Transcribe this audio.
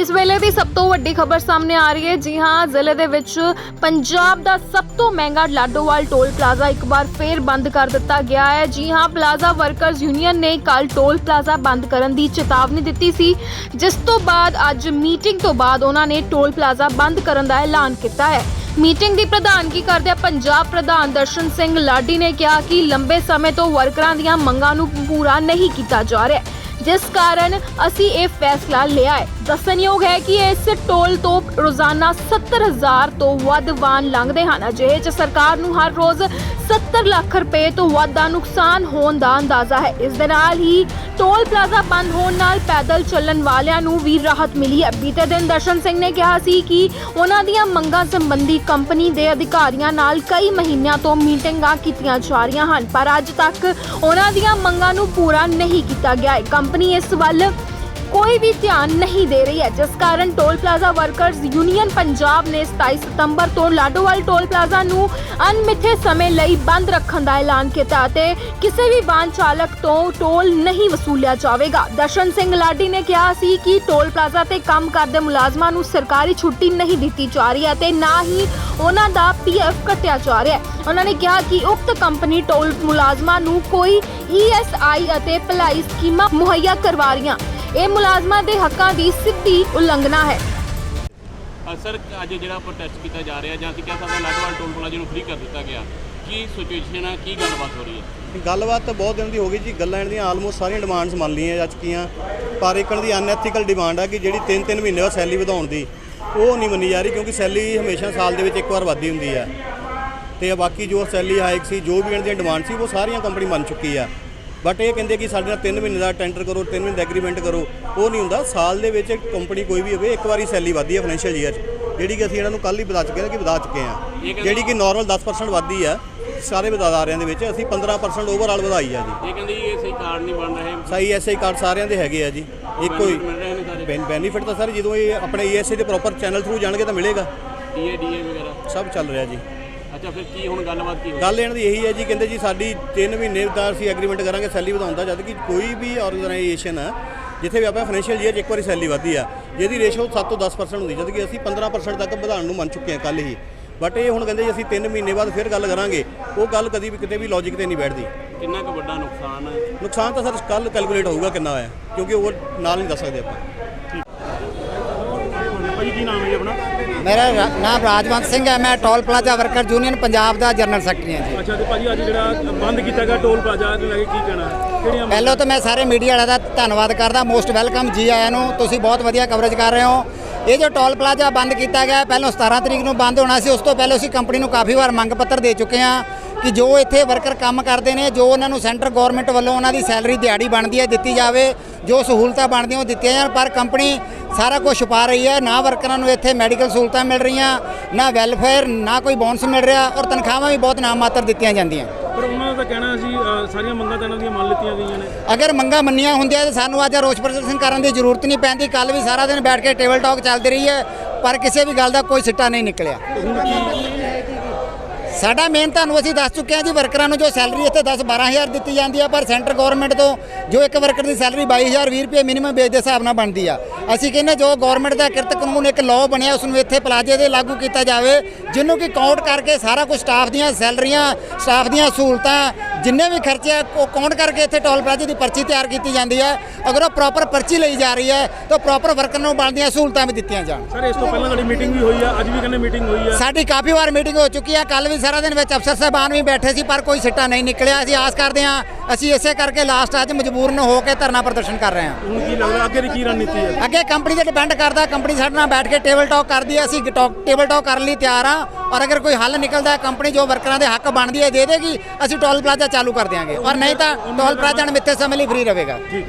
ਇਸ ਵੇਲੇ ਦੀ ਸਭ ਤੋਂ ਵੱਡੀ ਖਬਰ ਸਾਹਮਣੇ ਆ ਰਹੀ ਹੈ। ਜੀ ਹਾਂ, ਜ਼ਿਲ੍ਹੇ ਦੇ ਵਿੱਚ ਪੰਜਾਬ ਦਾ ਸਭ ਤੋਂ ਮਹਿੰਗਾ ਲਾਡੋਵਾਲ ਟੋਲ ਪਲਾਜ਼ਾ ਇੱਕ ਵਾਰ ਫੇਰ ਬੰਦ ਕਰ ਦਿੱਤਾ ਗਿਆ ਹੈ। ਜੀ ਹਾਂ, ਪਲਾਜ਼ਾ ਵਰਕਰਜ਼ ਯੂਨੀਅਨ ਨੇ ਕੱਲ ਟੋਲ ਪਲਾਜ਼ਾ ਬੰਦ ਕਰਨ ਦੀ ਚੇਤਾਵਨੀ ਦਿੱਤੀ ਸੀ। ਜਿਸ ਤੋਂ ਬਾਅਦ ਅੱਜ ਮੀਟਿੰਗ ਤੋਂ ਬਾਅਦ ਉਹਨਾਂ ਨੇ ਟੋਲ ਪਲਾਜ਼ਾ ਬੰਦ ਕਰਨ ਦਾ ਐਲਾਨ ਕੀਤਾ ਹੈ। ਮੀਟਿੰਗ ਦੀ ਪ੍ਰਧਾਨਗੀ ਕਰਦਿਆਂ ਪੰਜਾਬ ਪ੍ਰਧਾਨ ਦਰਸ਼ਨ ਸਿੰਘ ਲਾਡੀ ਨੇ ਕਿਹਾ ਕਿ ਲੰਬੇ ਸਮੇਂ ਤੋਂ ਵਰਕਰਾਂ ਦੀਆਂ ਮੰਗਾਂ ਨੂੰ ਪੂਰਾ ਨਹੀਂ ਕੀਤਾ ਜਾ ਰਿਹਾ। ਜਿਸ ਕਾਰਨ ਅਸੀਂ ਇਹ ਫੈਸਲਾ ਲਿਆ ਹੈ। ਦੱਸਣਯੋਗ ਹੈ ਕਿ ਇਸ ਟੋਲ ਤੋਂ ਰੋਜ਼ਾਨਾ 70000 ਤੋਂ ਵੱਧ ਵਾਹਨ ਲੰਘਦੇ ਹਨ। ਅਜਿਹੇ ਚ ਸਰਕਾਰ ਨੂੰ ਹਰ ਰੋਜ਼ 70 ਲੱਖ ਰੁਪਏ ਤੋਂ ਵੱਧ ਦਾ ਨੁਕਸਾਨ ਹੋਣ ਦਾ ਅੰਦਾਜ਼ਾ ਹੈ। ਇਸ ਦੇ ਨਾਲ ਹੀ ਟੋਲ ਪਲਾਜ਼ਾ ਬੰਦ ਹੋਣ ਨਾਲ ਪੈਦਲ ਚੱਲਣ ਵਾਲਿਆਂ ਨੂੰ ਵੀ ਰਾਹਤ ਮਿਲੀ ਹੈ। ਬੀਤੇ ਦਿਨ ਦਰਸ਼ਨ ਸਿੰਘ ਨੇ ਕਿਹਾ ਸੀ ਕਿ ਉਹਨਾਂ ਦੀਆਂ ਮੰਗਾਂ ਸੰਬੰਧੀ ਕੰਪਨੀ ਦੇ ਅਧਿਕਾਰੀਆਂ ਨਾਲ ਕਈ ਮਹੀਨਿਆਂ ਤੋਂ ਮੀਟਿੰਗਾਂ ਕੀਤੀਆਂ ਜਾ ਰਹੀਆਂ ਹਨ, ਪਰ ਅੱਜ ਤੱਕ ਉਹਨਾਂ ਦੀਆਂ ਮੰਗਾਂ ਨੂੰ ਪੂਰਾ ਨਹੀਂ ਕੀਤਾ ਗਿਆ ਹੈ। ਕੰਪਨੀ ਇਸ ਵੱਲ ਕੋਈ ਵੀ ਧਿਆਨ ਨਹੀਂ ਦੇ ਰਹੀ ਹੈ, ਜਿਸ ਕਾਰਨ toll plaza workers union Punjab ਨੇ 27 ਸਤੰਬਰ ਤੋਂ ਲਾਡੋਵਾਲ ਟੋਲ ਪਲਾਜ਼ਾ ਨੂੰ ਅਣਮਿੱਥੇ ਸਮੇਂ ਲਈ ਬੰਦ ਰੱਖਣ ਦਾ ਐਲਾਨ ਕੀਤਾ ਅਤੇ ਕਿਸੇ ਵੀ ਵਾਹਨ ਚਾਲਕ ਤੋਂ ਟੋਲ ਨਹੀਂ ਵਸੂਲਿਆ ਜਾਵੇਗਾ। ਦਰਸ਼ਨ ਸਿੰਘ ਲਾਡੀ ਨੇ ਕਿਹਾ ਸੀ ਕਿ ਟੋਲ ਪਲਾਜ਼ਾ ਤੇ ਕੰਮ ਕਰਦੇ ਮੁਲਾਜ਼ਮਾਂ ਨੂੰ ਸਰਕਾਰੀ ਛੁੱਟੀ ਨਹੀਂ ਦਿੱਤੀ ਜਾ ਰਹੀ ਹੈ ਤੇ ਨਾ ਹੀ ਉਹਨਾਂ ਦਾ ਪੀਐਫ ਕੱਟਿਆ ਜਾ ਰਿਹਾ ਹੈ। ਉਹਨਾਂ ਨੇ ਕਿਹਾ ਕਿ ਉਕਤ ਕੰਪਨੀ ਟੋਲ ਮੁਲਾਜ਼ਮਾਂ ਨੂੰ ਕੋਈ ਈਐਸਆਈ ਅਤੇ ਭਲਾਈ ਸਕੀਮਾਂ ਮੁਹੱਈਆ ਕਰਵਾ ਰਹੀਆਂ। ਇਹ ਮੁਲਾਜ਼ਮਾਂ ਦੇ ਹੱਕਾਂ ਦੀ ਸਿੱਧੀ ਉਲੰਘਣਾ ਹੈ। ਅ, ਸਰ ਅੱਜ ਜਿਹੜਾ ਪ੍ਰੋਟੈਸਟ ਕੀਤਾ ਜਾ ਰਿਹਾ ਜਾਂ ਅਸੀਂ ਕਹਿ ਸਕਦੇ ਹਾਂ ਲਾਡੋਵਾਲ ਟੋਲ ਪਲਾਜ਼ਾ ਨੂੰ ਫ੍ਰੀ ਕਰ ਦਿੱਤਾ ਗਿਆ ਕੀ ਸਿਚੁਏਸ਼ਨ ਹੈ ਕੀ ਗੱਲਬਾਤ ਹੋ ਰਹੀ ਹੈ? ਗੱਲਬਾਤ ਤਾਂ ਬਹੁਤ ਦਿਨ ਦੀ ਹੋ ਗਈ ਜੀ ਗੱਲਾਂ ਇਹਨਾਂ ਦੀਆਂ ਆਲਮੋਸਟ ਸਾਰੀਆਂ ਡਿਮਾਂਡਸ ਮੰਨ ਲਈਆਂ ਜਾ ਚੁੱਕੀਆਂ ਪਰ ਇੱਕ ਇਹਨਾਂ ਦੀ ਅਨਐਥੀਕਲ ਡਿਮਾਂਡ ਆ ਕਿ ਜਿਹੜੀ 3-3 ਮਹੀਨੇ ਬਾਅਦ ਸੈਲਰੀ ਵਧਾਉਣ ਦੀ ਉਹ ਨਹੀਂ ਮੰਨੀ ਜਾ ਰਹੀ ਕਿਉਂਕਿ ਸੈਲਰੀ ਹਮੇਸ਼ਾ ਸਾਲ ਦੇ ਵਿੱਚ ਇੱਕ ਵਾਰ ਵੱਧਦੀ ਹੁੰਦੀ ਆ ਤੇ ਬਾਕੀ ਜੋ ਸੈਲਰੀ ਹਾਈਕ ਸੀ ਜੋ ਵੀ ਇਹਨਾਂ ਦੀਆਂ ਡਿਮਾਂਡ ਸੀ ਉਹ ਸਾਰੀਆਂ ਕੰਪਨੀ ਮੰਨ ਚੁੱਕੀ ਆ। ਬਟ ਇਹ ਕਹਿੰਦੇ ਕਿ ਸਾਡੇ ਨਾਲ 3 ਮਹੀਨੇ ਦਾ ਟੈਂਡਰ ਕਰੋ 3 ਮਹੀਨੇ ਦਾ ਐਗਰੀਮੈਂਟ ਕਰੋ। ਉਹ ਨਹੀਂ ਹੁੰਦਾ। ਸਾਲ ਦੇ ਵਿੱਚ ਕੰਪਨੀ ਕੋਈ ਵੀ ਹੋਵੇ ਇੱਕ ਵਾਰੀ ਸੈਲਰੀ ਵੱਧਦੀ ਹੈ ਫਾਈਨੈਂਸ਼ੀਅਲ ਈਅਰ 'ਚ। ਜਿਹੜੀ ਕਿ ਅਸੀਂ ਇਹਨਾਂ ਨੂੰ ਕੱਲ ਹੀ ਬਤਾ ਚੁੱਕੇ ਹਾਂ ਕਿ ਵਧਾ ਚੁੱਕੇ ਹਾਂ। ਜਿਹੜੀ ਕਿ ਨਾਰਮਲ 10% ਵੱਧਦੀ ਆ ਸਾਰੇ ਬਦਾਦਾਰਿਆਂ ਦੇ ਵਿੱਚ ਅਸੀਂ 15% ਓਵਰਆਲ ਵਧਾਈ ਆ ਜੀ। ਇਹ ਕਹਿੰਦੇ ਜੀ ਇਹ ਸਹੀ ਕਾਰਡ ਨਹੀਂ ਬਣ ਰਹੇ। ਸਹੀ ਐਸਆਈ ਕਾਰਡ ਸਾਰਿਆਂ ਦੇ ਹੈਗੇ ਆ ਜੀ। ਇੱਕੋ ਹੀ ਬੈਨੀਫਿਟ ਤਾਂ ਸਰ ਜਦੋਂ ਇਹ ਆਪਣੇ ਈਐਸਆਈ ਦੇ ਪ੍ਰੋਪਰ ਚੈਨਲ ਥਰੂ ਜਾਣਗੇ ਤਾਂ ਮਿਲੇਗਾ। ਡੀਏ ਡੀਏ ਵਗੈਰਾ। ਸਭ ਚੱਲ ਰਿਹਾ ਜੀ। ਅੱਛਾ ਫਿਰ ਕੀ ਹੁਣ ਗੱਲਬਾਤ ਕੀ ਹੋਈ? ਗੱਲ ਇਹਨਾਂ ਦੀ ਇਹੀ ਹੈ ਜੀ ਕਹਿੰਦੇ ਜੀ ਸਾਡੀ 3 ਮਹੀਨੇ ਦਾ ਅਸੀਂ ਐਗਰੀਮੈਂਟ ਕਰਾਂਗੇ ਸੈਲਰੀ ਵਧਾਉਣ ਦਾ ਜਦ ਕਿ ਕੋਈ ਵੀ ਆਰਗੇਨਾਈਜੇਸ਼ਨ ਆ ਜਿੱਥੇ ਵੀ ਆਪਾਂ ਫਾਈਨੈਂਸ਼ੀਅਲ ਈਅਰ 'ਚ ਇੱਕ ਵਾਰੀ ਸੈਲਰੀ ਵਧਦੀ ਆ ਜਿਹਦੀ ਰੇਸ਼ੋ 7 ਤੋਂ 10% ਹੁੰਦੀ ਜਦ ਕਿ ਅਸੀਂ 15% ਤੱਕ ਵਧਾਉਣ ਨੂੰ ਮੰਨ ਚੁੱਕੇ ਹਾਂ ਕੱਲ ਹੀ। ਬਟ ਇਹ ਹੁਣ ਕਹਿੰਦੇ ਜੀ ਅਸੀਂ 3 ਮਹੀਨੇ ਬਾਅਦ ਫਿਰ ਗੱਲ ਕਰਾਂਗੇ ਉਹ ਗੱਲ ਕਦੀ ਵੀ ਕਿਤੇ ਵੀ ਲੌਜੀਕ ਤੇ ਨਹੀਂ ਬੈਠਦੀ। ਕਿੰਨਾ ਕੁ ਵੱਡਾ ਨੁਕਸਾਨ ਹੈ? ਨੁਕਸਾਨ ਤਾਂ ਸਰ ਕੱਲ ਕੈਲਕੂਲੇਟ ਹੋਊਗਾ ਕਿੰਨਾ ਹੋਇਆ ਕਿਉਂਕਿ ਉਹ ਨਾਲ ਨਹੀਂ ਦੱਸ ਸਕਦੇ ਆਪਾਂ ਭਾਜੀ ਕੀ ਨਾਮ ਹੈ ਜੀ ਆਪਣਾ ਮੇਰਾ ਰਾ- ਨਾਮ ਰਾਜਵੰਤ ਸਿੰਘ ਹੈ ਮੈਂ toll plaza worker union Punjab ਦਾ ਜਨਰਲ ਸੈਕਟਰੀ ਹਾਂ ਜੀ। ਅੱਛਾ ਤੇ ਭਾਜੀ ਅੱਜ ਜਿਹੜਾ ਬੰਦ ਕੀਤਾ ਗਿਆ ਟੋਲ ਪਲਾਜ਼ਾ ਨੂੰ ਲੈ ਕੇ ਕੀ ਕਹਿਣਾ? ਹੈ? ਕਿਹੜੀਆਂ ਪਹਿਲਾਂ ਤਾਂ ਮੈਂ ਸਾਰੇ ਮੀਡੀਆ ਵਾਲਿਆਂ ਦਾ ਧੰਨਵਾਦ ਕਰਦਾ ਮੋਸਟ ਵੈਲਕਮ ਜੀ ਆਇਆਂ ਨੂੰ ਤੁਸੀਂ ਬਹੁਤ ਵਧੀਆ ਕਵਰੇਜ ਕਰ ਰਹੇ ਹੋ। ਇਹ ਜੋ ਟੋਲ ਪਲਾਜ਼ਾ ਬੰਦ ਕੀਤਾ ਗਿਆ ਪਹਿਲਾਂ 17 ਤਰੀਕ ਨੂੰ ਬੰਦ ਹੋਣਾ ਸੀ ਉਸ ਤੋਂ ਪਹਿਲਾਂ ਅਸੀਂ ਕੰਪਨੀ ਨੂੰ ਕਾਫੀ ਵਾਰ ਮੰਗ ਪੱਤਰ ਦੇ ਚੁੱਕੇ ਹਾਂ ਕਿ ਜੋ ਇੱਥੇ ਵਰਕਰ ਕੰਮ ਕਰਦੇ ਨੇ ਜੋ ਉਹਨਾਂ ਨੂੰ ਸੈਂਟਰ ਗਵਰਨਮੈਂਟ ਵੱਲੋਂ ਉਹਨਾਂ ਦੀ ਸੈਲਰੀ ਦਿਹਾੜੀ ਬਣਦੀ ਹੈ ਦਿੱਤੀ ਜਾਵੇ ਜੋ ਸਹੂਲਤਾਂ ਬਣਦੀਆਂ ਉਹ ਦਿੱਤੀਆਂ ਜਾਣ ਪਰ ਕੰਪਨੀ ਸਾਰਾ ਕੁਝ ਛੁਪਾ ਰਹੀ ਹੈ। ਨਾ ਵਰਕਰਾਂ ਨੂੰ ਇੱਥੇ ਮੈਡੀਕਲ ਸਹੂਲਤਾਂ ਮਿਲ ਰਹੀਆਂ ਨਾ ਵੈਲਫੇਅਰ ਨਾ ਕੋਈ ਬੋਨਸ ਮਿਲ ਰਿਹਾ ਔਰ ਤਨਖਾਹਾਂ ਵੀ ਬਹੁਤ ਨਾਮਾਤਰ ਦਿੱਤੀਆਂ ਜਾਂਦੀਆਂ। ਪਰ ਉਹਨਾਂ ਦਾ ਤਾਂ ਕਹਿਣਾ ਸੀ ਸਾਰੀਆਂ ਮੰਗਾਂ ਤਾਂ ਇਹਨਾਂ ਦੀਆਂ ਮੰਨ ਲਿੱਤੀਆਂ ਗਈਆਂ ਨੇ। ਅਗਰ ਮੰਗਾਂ ਮੰਨੀਆਂ ਹੁੰਦੀਆਂ ਤਾਂ ਸਾਨੂੰ ਅੱਜ ਰੋਸ ਪ੍ਰਦਰਸ਼ਨ ਕਰਨ ਦੀ ਜ਼ਰੂਰਤ ਨਹੀਂ ਪੈਂਦੀ। ਕੱਲ ਵੀ ਸਾਰਾ ਦਿਨ ਬੈਠ ਕੇ ਟੇਬਲ ਟਾਕ ਚੱਲਦੀ ਰਹੀ ਹੈ ਪਰ ਕਿਸੇ ਵੀ ਗੱਲ ਦਾ ਕੋਈ ਸਿੱਟਾ ਨਹੀਂ ਨਿਕਲਿਆ। ਸਾਡਾ ਮੇਨ ਤੁਹਾਨੂੰ ਅਸੀਂ ਦੱਸ ਚੁੱਕੇ ਹਾਂ ਜੀ ਵਰਕਰਾਂ ਨੂੰ ਜੋ ਸੈਲਰੀ ਇੱਥੇ 10 12000 ਦਿੱਤੀ ਜਾਂਦੀ ਆ ਪਰ ਸੈਂਟਰ ਗਵਰਨਮੈਂਟ ਤੋਂ ਜੋ ਇੱਕ ਵਰਕਰ ਦੀ ਸੈਲਰੀ 22000 20 ਰੁਪਏ ਮਿਨੀਮਮ ਵੇਜ ਦੇ ਹਿਸਾਬ ਨਾਲ ਬਣਦੀ ਆ ਅਸੀਂ ਕਹਿੰਦੇ ਜੋ ਗਵਰਨਮੈਂਟ ਦਾ ਕਿਰਤ ਕਾਨੂੰਨ ਇੱਕ ਲਾਅ ਬਣਿਆ ਉਸ ਨੂੰ ਇੱਥੇ ਪਲਾਜ਼ੇ ਦੇ ਲਾਗੂ ਕੀਤਾ ਜਾਵੇ ਜਿਹਨੂੰ ਕਿ ਕਾਊਂਟ ਕਰਕੇ ਸਾਰਾ ਕੁਝ ਸਟਾਫ ਦੀਆਂ ਸੈਲਰੀਆਂ ਸਟਾਫ ਦੀਆਂ ਸਹੂਲਤਾਂ ਜਿੰਨੇ ਵੀ ਖਰਚੇ ਆ ਉਹ ਕਾਊਂਟ ਕਰਕੇ ਇੱਥੇ ਟੋਲ ਪਲਾਜ਼ੇ ਦੀ ਪਰਚੀ ਤਿਆਰ ਕੀਤੀ ਜਾਂਦੀ ਹੈ। ਅਗਰ ਉਹ ਪ੍ਰੋਪਰ ਪਰਚੀ ਲਈ ਜਾ ਰਹੀ ਹੈ ਤਾਂ ਪ੍ਰੋਪਰ ਵਰਕਰ ਨੂੰ ਬਣਦੀਆਂ ਸਹੂਲਤਾਂ ਵੀ ਦਿੱਤੀਆਂ ਜਾਣ। ਸਰ ਇਸ ਤੋਂ ਪਹਿਲਾਂ ਤੁਹਾਡੀ ਮੀਟਿੰਗ ਵੀ ਹੋਈ ਆ ਅੱਜ ਵੀ ਕਹਿੰਦੇ ਮੀਟਿੰਗ ਹੋਈ ਆ। ਸਾਡੀ ਕਾਫੀ ਵਾਰ ਮੀਟਿੰਗ ਹੋ ਚੁੱਕੀ ਹੈ ਕੱਲ ਵੀ ਸਾਰਾ ਦਿਨ ਵਿੱਚ ਅਫਸਰ ਸਾਹਿਬਾਨ ਵੀ ਬੈਠੇ ਸੀ ਪਰ ਕੋਈ ਸਿੱਟਾ ਨਹੀਂ ਨਿਕਲਿਆ। ਅਸੀਂ ਆਸ ਕਰਦੇ ਹਾਂ ਅਸੀਂ ਇਸੇ ਕਰਕੇ ਲਾਸਟ ਅੱਜ ਮਜਬੂਰਨ ਹੋ ਕੇ ਧਰਨਾ ਪ੍ਰਦਰਸ਼ਨ ਕਰ ਰਹੇ ਹਾਂ। ਹੁਣ ਕੀ ਲੱਗਦਾ ਅੱਗੇ ਦੀ ਕੀ ਰਣਨੀਤੀ ਹੈ? ਅੱਗੇ ਕੰਪਨੀ ਤੇ ਡਿਪੈਂਡ ਕਰਦਾ ਕੰਪਨੀ ਸਾਡੇ ਨਾਲ ਬੈਠ ਕੇ ਟੇਬਲ ਟਾਕ ਕਰਦੀ ਹੈ ਅਸੀਂ ਟਾਕ ਟੇਬਲ ਟਾਕ ਕਰਨ ਲਈ ਤਿਆਰ ਹਾਂ। ਔਰ ਅਗਰ ਕੋਈ ਹੱਲ ਨਿਕਲਦਾ ਹੈ ਕੰਪਨੀ ਜੋ ਵਰਕਰਾਂ ਦੇ ਹੱਕ ਬਣਦੀ ਹੈ ਦੇ ਦੇਗੀ ਅਸੀਂ ਟੋਲ ਪਲਾਜ਼ਾ ਚਾਲੂ ਕਰ ਦਿਆਂਗੇ। ਔਰ ਨਹੀਂ ਤਾਂ ਟੋਲ ਪਲਾਜ਼ਾ ਅਣਮਿੱਥੇ ਸਮੇਂ ਲਈ ਫ੍ਰੀ ਰਹੇਗਾ। ਜੀ।